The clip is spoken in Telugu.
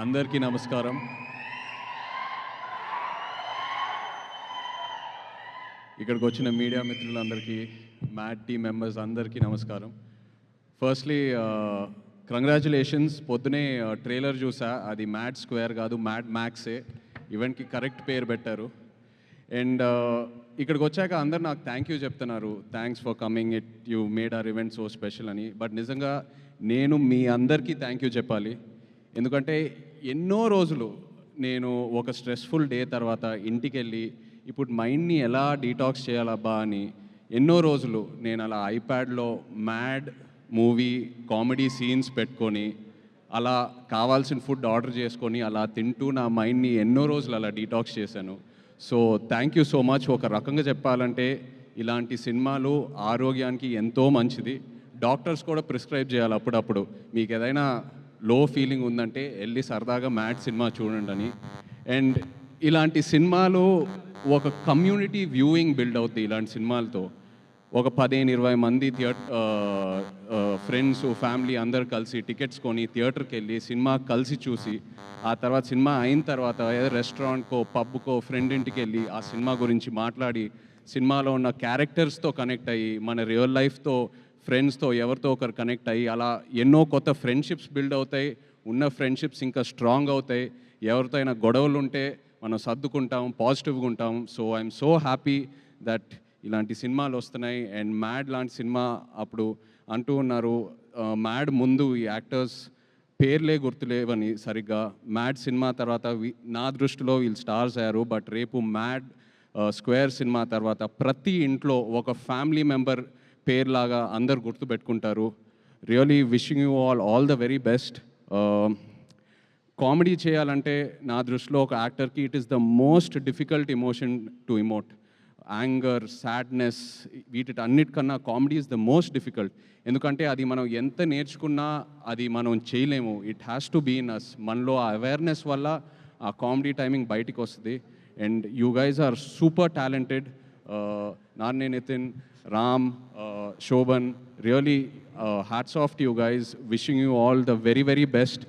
అందరికీ నమస్కారం. ఇక్కడికి వచ్చిన మీడియా మిత్రులందరికీ మ్యాట్ టీ మెంబర్స్ అందరికీ నమస్కారం. ఫస్ట్లీ కంగ్రాచులేషన్స్ uh, పొద్దునే uh, ట్రైలర్ చూసా. అది మ్యాట్ స్క్వేర్ కాదు మ్యాట్ మ్యాక్సే. ఈవెంట్కి కరెక్ట్ పేరు పెట్టారు. అండ్ uh, ఇక్కడికి వచ్చాక అందరు నాకు థ్యాంక్ యూ చెప్తున్నారు. Thanks for coming it you made our event so special అని. బట్ నిజంగా నేను మీ అందరికీ థ్యాంక్ యూ చెప్పాలి. ఎందుకంటే ఎన్నో రోజులు నేను ఒక స్ట్రెస్ఫుల్ డే తర్వాత ఇంటికి వెళ్ళి ఇప్పుడు మైండ్ని ఎలా డీటాక్స్ చేయాలబ్బా అని ఎన్నో రోజులు నేను అలా ఐప్యాడ్లో మ్యాడ్ మూవీ కామెడీ సీన్స్ పెట్టుకొని అలా కావాల్సిన ఫుడ్ ఆర్డర్ చేసుకొని అలా తింటూ నా మైండ్ని ఎన్నో రోజులు అలా డీటాక్స్ చేశాను. So thank you so much ఒక రకంగా చెప్పాలంటే ఇలాంటి సినిమాలు ఆరోగ్యానికి ఎంతో మంచిది. డాక్టర్స్ కూడా ప్రిస్క్రైబ్ చేయాలి అప్పుడప్పుడు. మీకు ఏదైనా లో ఫీలింగ్ ఉందంటే వెళ్ళి సరదాగా మ్యాట్ సినిమా చూడండి అని. అండ్ ఇలాంటి సినిమాలో ఒక కమ్యూనిటీ వ్యూయింగ్ బిల్డ్ అవుతుంది ఇలాంటి సినిమాలతో. ఒక పదిహేను ఇరవై మంది థియేటర్ ఫ్రెండ్స్ ఫ్యామిలీ అందరు కలిసి టికెట్స్ కొని థియేటర్కి వెళ్ళి సినిమా కలిసి చూసి ఆ తర్వాత సినిమా అయిన తర్వాత ఏదో రెస్టారెంట్కో పబ్కో ఫ్రెండ్ ఇంటికి వెళ్ళి ఆ సినిమా గురించి మాట్లాడి సినిమాలో ఉన్న క్యారెక్టర్స్తో కనెక్ట్ అయ్యి మన రియల్ లైఫ్తో ఫ్రెండ్స్తో ఎవరితో ఒకరు కనెక్ట్ అయ్యి అలా ఎన్నో కొత్త ఫ్రెండ్షిప్స్ బిల్డ్ అవుతాయి. ఉన్న ఫ్రెండ్షిప్స్ ఇంకా స్ట్రాంగ్ అవుతాయి. ఎవరితో అయినా గొడవలు ఉంటే మనం సర్దుకుంటాం పాజిటివ్గా ఉంటాం. So I'm so happy that ఇలాంటి సినిమాలు వస్తున్నాయి. అండ్ మ్యాడ్ లాంటి సినిమా అప్పుడు అంటూ ఉన్నారు. మ్యాడ్ ముందు ఈ యాక్టర్స్ పేర్లే గుర్తులేవని సరిగ్గా. మ్యాడ్ సినిమా తర్వాత నా దృష్టిలో వీళ్ళు స్టార్స్ అయ్యారు. బట్ రేపు మ్యాడ్ స్క్వేర్ సినిమా తర్వాత ప్రతి ఇంట్లో ఒక ఫ్యామిలీ మెంబర్ పేర్లాగా అందరు గుర్తుపెట్టుకుంటారు really wishing you all all the very best comedy చేయాలంటే నా దృష్టిలో ఒక యాక్టర్కి it is the most difficult emotion to emote anger sadness వీటి అన్నిటికన్నా comedy is the most difficult ఎందుకంటే అది మనం ఎంత నేర్చుకున్నా అది మనం చేయలేము. It has to be in us మనలో ఆ అవేర్నెస్ వల్ల ఆ కామెడీ టైమింగ్ బయటికి వస్తుంది and you guys are super talented uh, Narne Nitin, Ram, uh, Shoban. Really, uh, hats off to you guys. Wishing you all the very, very best.